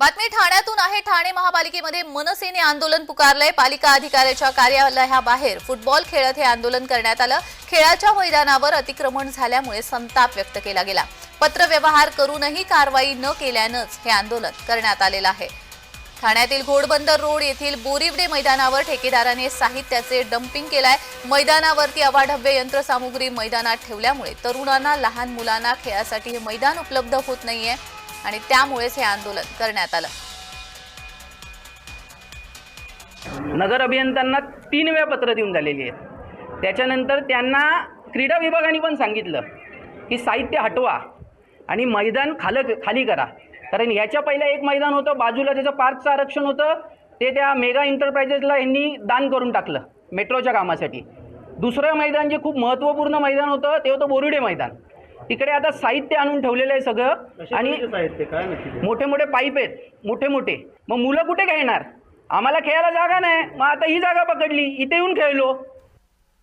बातमी ठाण्यातून आहे. ठाणे महापालिकेमध्ये मनसेने आंदोलन पुकारलंय. पालिका अधिकाऱ्याच्या कार्यालयाबाहेर फुटबॉल खेळत हे आंदोलन करण्यात आलं. खेळाच्या मैदानावर अतिक्रमण झाल्यामुळे संताप व्यक्त केला गेला. पत्रव्यवहार करूनही कारवाई न केल्यानंच हे आंदोलन करण्यात आलेलं आहे. ठाण्यातील घोडबंदर रोड येथील बोरिवडे मैदानावर ठेकेदाराने साहित्याचे डम्पिंग केलाय. मैदानावरती अवाढव्य यंत्रसामुग्री मैदानात ठेवल्यामुळे तरुणांना लहान मुलांना खेळासाठी हे मैदान उपलब्ध होत नाहीये. आणि त्यामुळेच हे आंदोलन करण्यात आलं. नगर अभियंत्यांना तीन वेळा पत्र देऊन झालेली आहेत. त्याच्यानंतर त्यांना क्रीडा विभागाने पण सांगितलं की साहित्य हटवा आणि मैदान खाल खाली करा. कारण याच्या पहिलं एक मैदान होतं बाजूला त्याचं पार्कचं आरक्षण होतं ते त्या मेगा एंटरप्राइजेसला यांनी दान करून टाकलं मेट्रोच्या कामासाठी. दुसरं मैदान जे खूप महत्त्वपूर्ण मैदान होतं ते होतं बोरुडे मैदान. तिकडे आता साहित्य आणून ठेवलेलं आहे सगळं. आणि साहित्य? काय? मोठे मोठे पाईप आहेत मोठे मोठे. मग मुलं कुठे खेळणार? आम्हाला खेळायला जागा नाही. मग आता ही जागा पकडली इथे येऊन खेळलो.